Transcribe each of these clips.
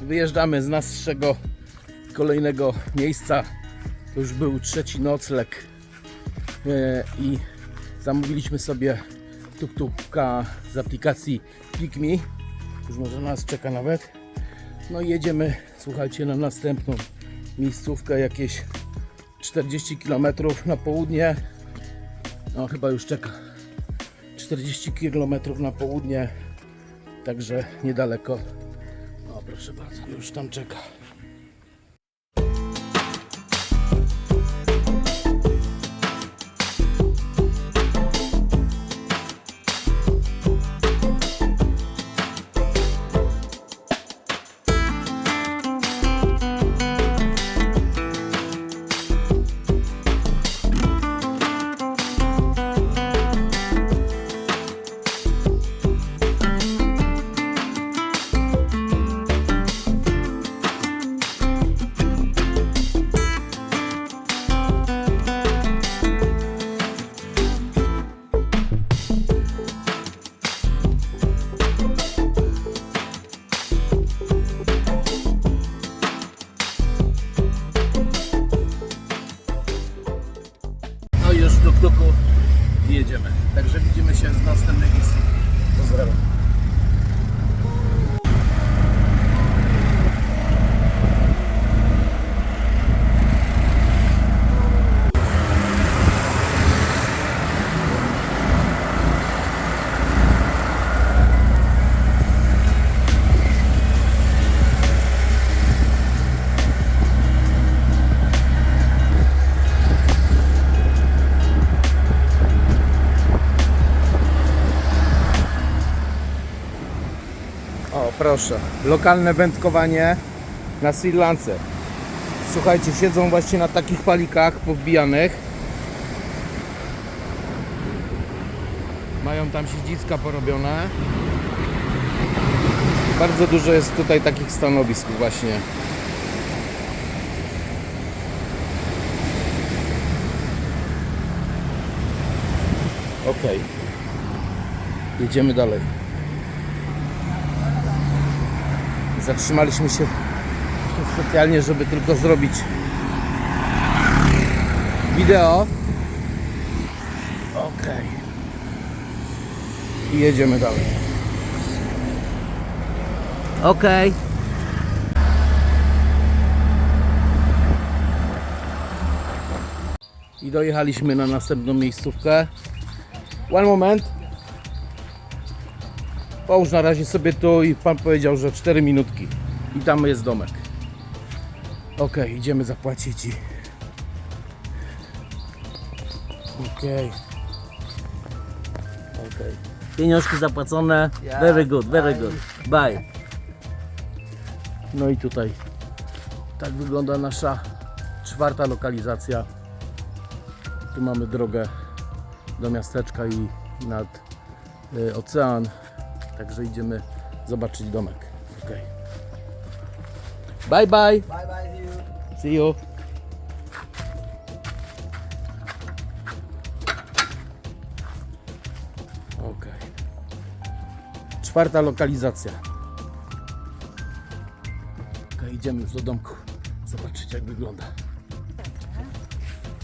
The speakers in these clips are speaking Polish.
wyjeżdżamy z naszego kolejnego miejsca. To już był trzeci nocleg E, i zamówiliśmy sobie tuk-tuka z aplikacji PickMe. Już może nas czeka nawet. No i jedziemy, słuchajcie, na następną miejscówkę, jakieś 40 km na południe. No chyba już czeka. 40 km na południe, także niedaleko. Proszę bardzo, już tam czeka. Tuk-tuku i jedziemy. Także widzimy się z następnej misji. Pozdrawiam. Proszę. Lokalne wędkowanie na Sri Lance. Słuchajcie, siedzą właśnie na takich palikach powbijanych. Mają tam siedziska porobione. Bardzo dużo jest tutaj takich stanowisk właśnie. Okej. Jedziemy dalej. Zatrzymaliśmy się specjalnie, żeby tylko zrobić wideo. Ok. I jedziemy dalej. Ok. I dojechaliśmy na następną miejscówkę. One moment. Połóż na razie sobie tu i pan powiedział, że 4 minutki. I tam jest domek. Ok, idziemy zapłacić i... Ok. Ok. Pieniążki zapłacone. Very good, very good. Bye. No i tutaj tak wygląda nasza czwarta lokalizacja. Tu mamy drogę do miasteczka i nad y, ocean. Także idziemy zobaczyć domek. Ok. Bye bye. Bye bye, see you. See you. Ok. Czwarta lokalizacja. Ok, idziemy już do domku. Zobaczyć jak wygląda.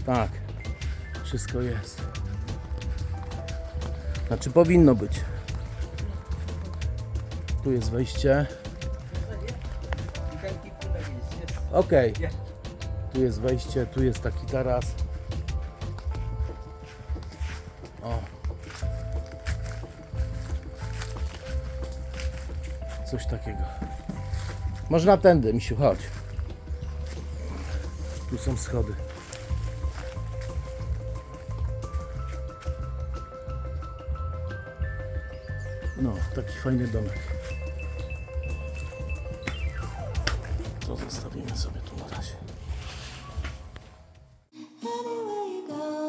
Tak. Wszystko jest. Znaczy powinno być. Tu jest wejście. Yeah. Tu jest wejście, tu jest taki taras. O. Coś takiego. Można tędy, misiu, chodź. Tu są schody. No, taki fajny domek. To zostawimy sobie tu na razie. Anywhere you go,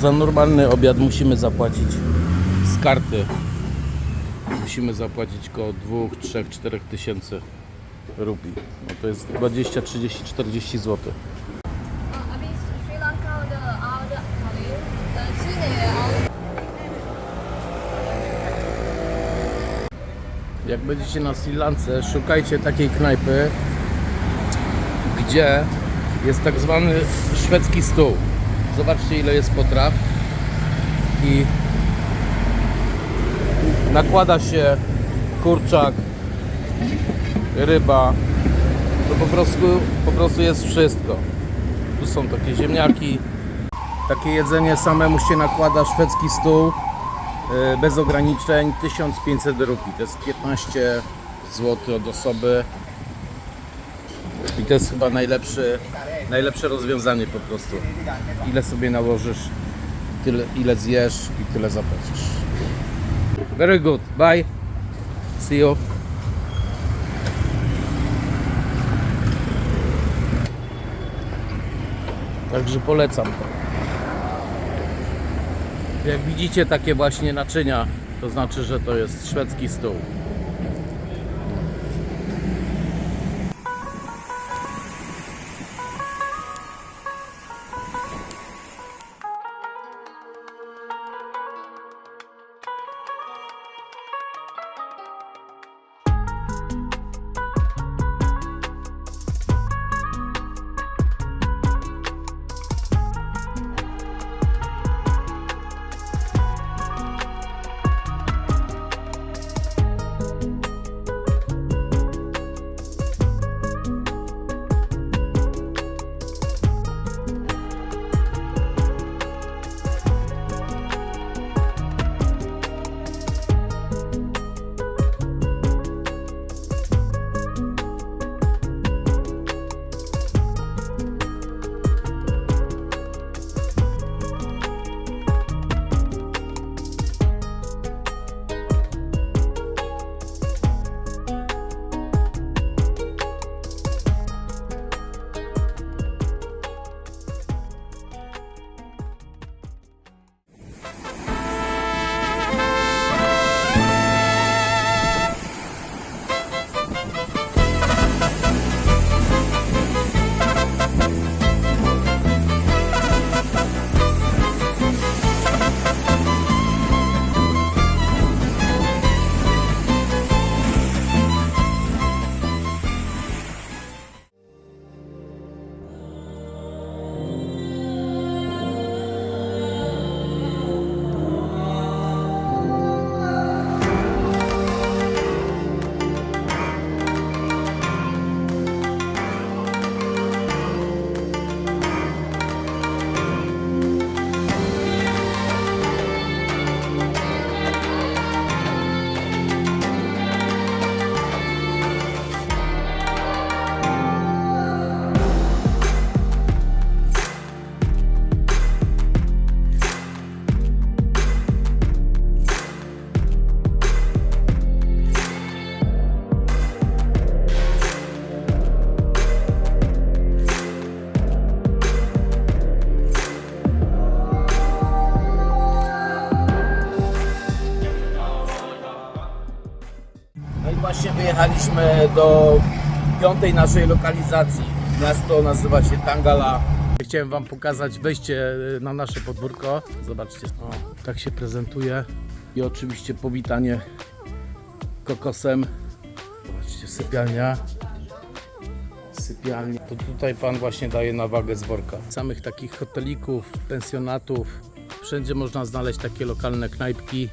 za normalny obiad musimy zapłacić z karty. Musimy zapłacić około 2, 3, 4 tysięcy rupii. No to jest 20, 30, 40 zł. Jak będziecie na Sri Lance, szukajcie takiej knajpy, gdzie jest tak zwany szwedzki stół. Zobaczcie ile jest potraw i nakłada się kurczak, ryba, to po prostu, po prostu jest wszystko. Tu są takie ziemniaki. Takie jedzenie samemu się nakłada szwedzki stół e, bez ograniczeń 1500 rupii. To jest 15 zł od osoby. I to jest chyba najlepszy, najlepsze rozwiązanie po prostu. Ile sobie nałożysz, tyle, ile zjesz i tyle zapłacisz. Very good. Bye. See you. Także polecam. Jak widzicie takie właśnie naczynia, to znaczy, że to jest szwedzki stół. Właśnie wyjechaliśmy do piątej naszej lokalizacji. Miasto nazywa się Tangala. Chciałem Wam pokazać wejście na nasze podwórko. Zobaczcie, o, tak się prezentuje. I oczywiście powitanie kokosem. Zobaczcie, sypialnia. Sypialnia. To tutaj Pan właśnie daje na wagę z worka. Samych takich hotelików, pensjonatów. Wszędzie można znaleźć takie lokalne knajpki